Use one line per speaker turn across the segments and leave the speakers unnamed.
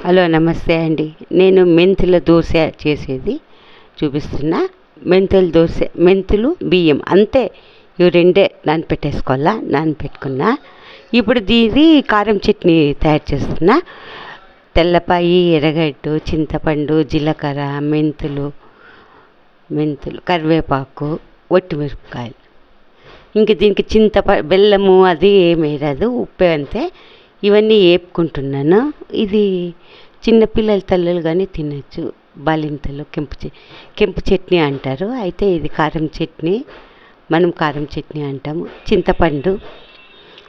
Hello నమస్తే అండి. నేను మెంతుల దోశ చేసేది. చూపిస్తున్నా. మెంతుల దోశ మెంతులు బియ్యం. అంతే. ఇవి రెండే నానపెట్టేసుకోవాలా? నానపెట్టుకున్నా. ఇప్పుడు దీది కారం చట్నీ తయారు చేస్తున్నా. తెల్లపాయి ఎర్రగడ్డు చింతపండు జీలకర్ర మెంతులు మెంతులు కరివేపాకు ఒట్టిమిరపకాయలు. ఇంక దీనికి చింతప బెల్లము అది ఏమి వేయరాదు ఉప్పే అంతే. ఇవన్నీ వేపుకుంటున్నాను ఇది చిన్నపిల్లల తల్లలు కానీ తినచ్చు. బాలింతలు కెంపు కెంపు చట్నీ అంటారు. అయితే ఇది కారం చట్నీ. మనం కారం చట్నీ అంటాము. చింతపండు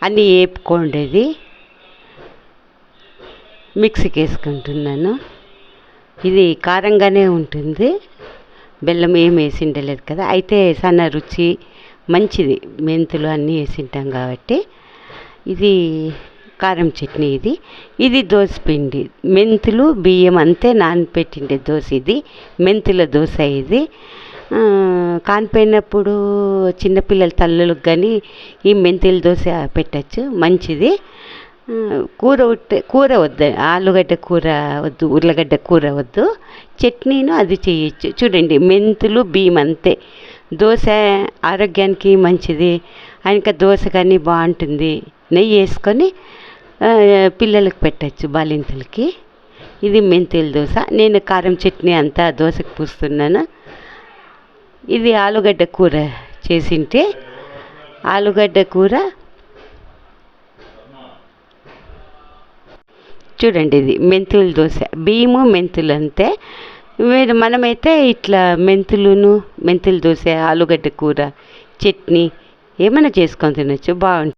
అన్నీ వేపుకోండేది మిక్సీకి వేసుకుంటున్నాను. ఇది కారంగానే ఉంటుంది. బెల్లం ఏం వేసిండలేదు కదా. అయితే సన్న రుచి మంచిది. మెంతులు అన్నీ వేసింటాం కాబట్టి. ఇది కారం చట్నీ ఇది. ఇది దోశ పిండి. మెంతులు బియ్యం అంతే నానపెట్టిండే దోశ ఇది. మెంతుల దోశ ఇది. కానిపోయినప్పుడు చిన్నపిల్లల తల్లులకు కానీ ఈ మెంతుల దోశ పెట్టచ్చు. మంచిది. కూర ఉట్టే కూర వద్దు. ఆలుగడ్డ కూర వద్దు ఉర్లగడ్డ కూర వద్దు. చట్నీను అది చేయొచ్చు. చూడండి మెంతులు బియ్యం అంతే. దోశ ఆరోగ్యానికి మంచిది. ఆయనక దోశ కానీ బాగుంటుంది. నెయ్యి వేసుకొని పిల్లలకు పెట్టచ్చు బాలింతలకి. ఇది మెంతుల దోశ. నేను కారం చట్నీ అంతా దోశకు పూస్తున్నాను. ఇది ఆలుగడ్డ కూర చేసింటే ఆలుగడ్డ కూర చూడండి ఇది మెంతుల దోశ. బియ్యము మెంతులు అంతే. మీరు మనమైతే ఇట్లా మెంతులును మెంతుల దోశ ఆలుగడ్డ కూర చట్నీ ఏమైనా చేసుకొని తినచ్చు. బాగుంటుంది.